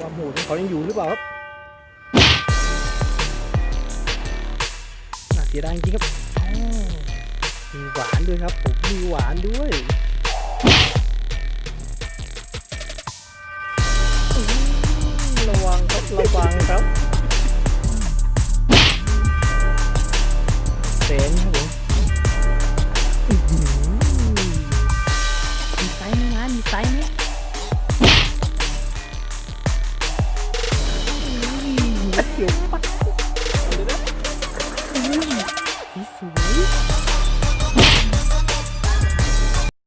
ว่ามโหดของเขายังอยู่หรือเปล่าครับน่าเสียดายจริงครับมีหวานด้วยครับ ผมมีหวานด้วย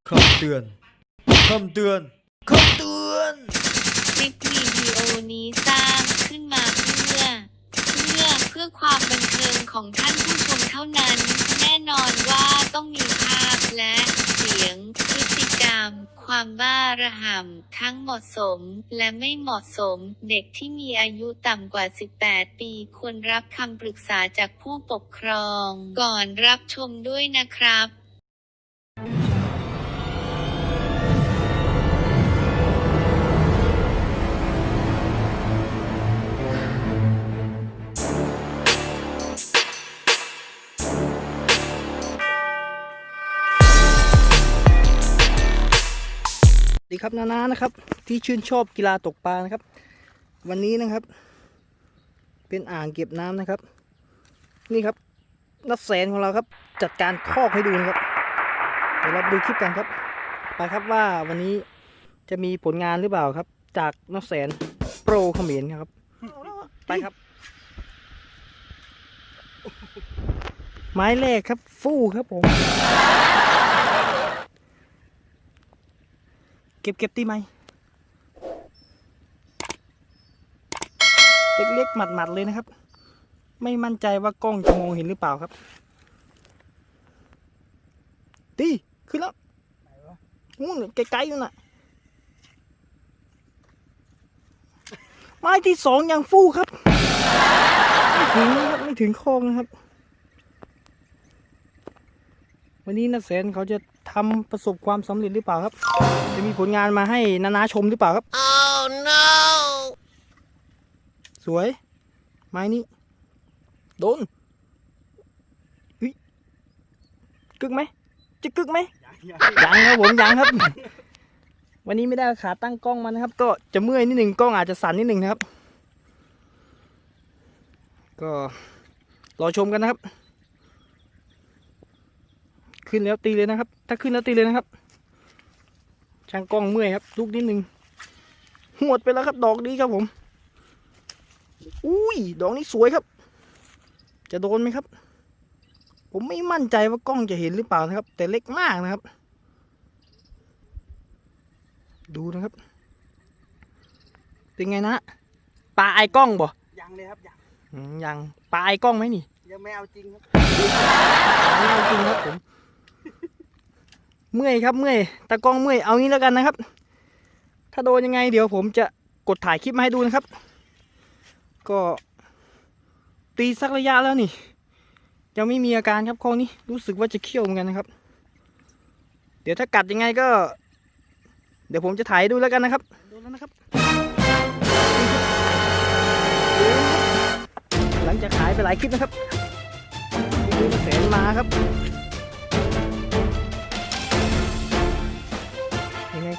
คำเตือนคำเตือนคำเตือนคลิปวิดีโอนี้สร้างขึ้นมาเพื่อ เพื่อเพื่อความบันเทิงของท่านผู้ชมเท่านั้น แน่นอนว่าต้องมีภาพและเสียงคลิป กรรม ความบ้าระห่ำทั้งเหมาะสมและไม่เหมาะสม เด็กที่มีอายุต่ำกว่า 18 ปี ควรรับคำปรึกษาจากผู้ปกครอง ก่อนรับชมด้วยนะครับ ครับนานานะครับ ที่ชื่นชอบกีฬาตกปลานะครับ วันนี้นะครับ เป็นอ่างเก็บน้ำนะครับ นี่ครับนักแสนของเราครับ จัดการคอกให้ดูนะครับเดี๋ยวเราดูคลิปกันครับ ไปครับว่าวันนี้จะมีผลงานหรือเปล่าครับ จากนักแสนโปรเขมรครับ ไปครับ ไม้แรกครับ ฟู่ครับผม เก็บเก็บตีไหมเล็กๆหมัดๆเลยนะครับ ไม่มั่นใจว่ากล้องจะมองเห็นหรือเปล่าครับ ตีขึ้นแล้วนู่นไกลๆอยู่น่ะไม้ที่สองยังฟู่ครับ ไม่ถึงนะครับไม่ถึงคลองนะครับ วันนี้นักแสนเขาจะ ทำประสบความสำเร็จหรือเปล่าครับ จะมีผลงานมาให้นานาชมหรือเปล่าครับ oh no สวย ไม้นี้โดนอุ๊ยกึกไหมจะกึกไหมยังครับผมยังครับ วันนี้ไม่ได้เอาขาตั้งกล้องมานะครับ ก็จะเมื่อยนิดหนึ่งกล้องอาจจะสั่นนิดหนึ่งนะครับ ก็รอชมกันนะครับ ขึ้นแล้วตีเลยนะครับ ถ้าขึ้นแล้วตีเลยนะครับ ช่างกล้องเมื่อยครับลุกนิดหนึ่งหวดไปแล้วครับ ดอกนี้ครับผม อุ้ย ดอกนี้สวยครับ จะโดนไหมครับ ผมไม่มั่นใจว่ากล้องจะเห็นหรือเปล่านะครับ แต่เล็กมากนะครับ ดูนะครับ เป็นไงนะปลาไอกล้องบ่ยังเลยครับยังอืมยังปลาไอกล้องไหมนี่ ยังไม่เอาจริงครับไม่เอาจริงครับผม เมื่อยครับเมื่อยตากล้องเมื่อยเอางี้แล้วกันนะครับ ถ้าโดนยังไงเดี๋ยวผมจะกดถ่ายคลิปมาให้ดูนะครับ ก็ตีสักระยะแล้วนี่ยังไม่มีอาการครับข้อนี้รู้สึกว่าจะเคี้ยวเหมือนกันนะครับ เดี๋ยวถ้ากัดยังไงก็ เดี๋ยวผมจะถ่ายให้ดูแล้วกันนะครับดูแล้วนะครับ หลังจากหายไปหลายคลิปนะครับมีกระแสมาครับ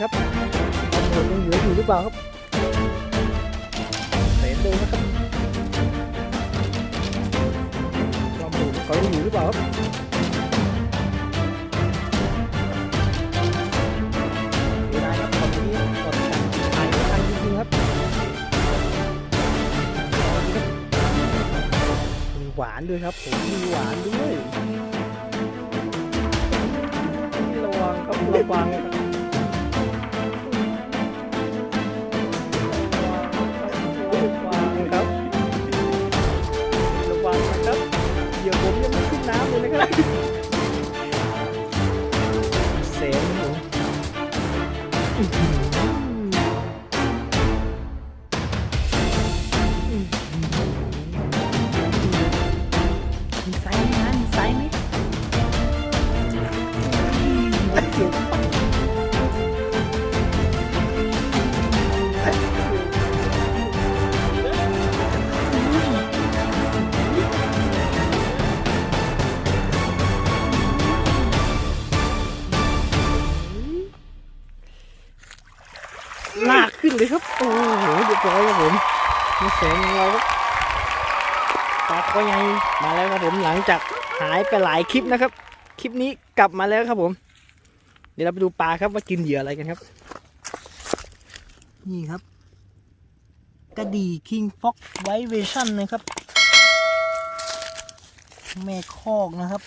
ครับความโหดยังเหลืออยู่หรือเปล่าครับเสนเดินะครับความโหดเขายังอยู่หรือเปล่าครับเวลาครับตอนนี้กดสั่งถ่ายไม่ทันจริงๆครับมีหวานด้วยครับผมมีหวานด้วยระวังครับระวังครับ ไซส์ไหมนะมีไซส์ไหม นเลยครับโอ้โหเรียบร้อยครับผมมีแสงของเราครับปลาก็ยังมาแล้วครับผมหลังจากหายไปหลายคลิปนะครับ คลิปนี้กลับมาแล้วครับผม เดี๋ยวเราไปดูปลาครับว่ากินเหยื่ออะไรกันครับ นี่ครับ กระดี่คิงฟ็อกไวเวชั่นนะครับ แม่คอกนะครับ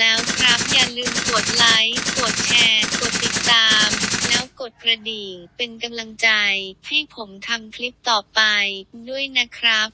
แล้วครับ อย่าลืมกดไลค์ กดแชร์ กดติดตาม แล้วกดกระดิ่งเป็นกำลังใจ ให้ผมทำคลิปต่อไปด้วยนะครับ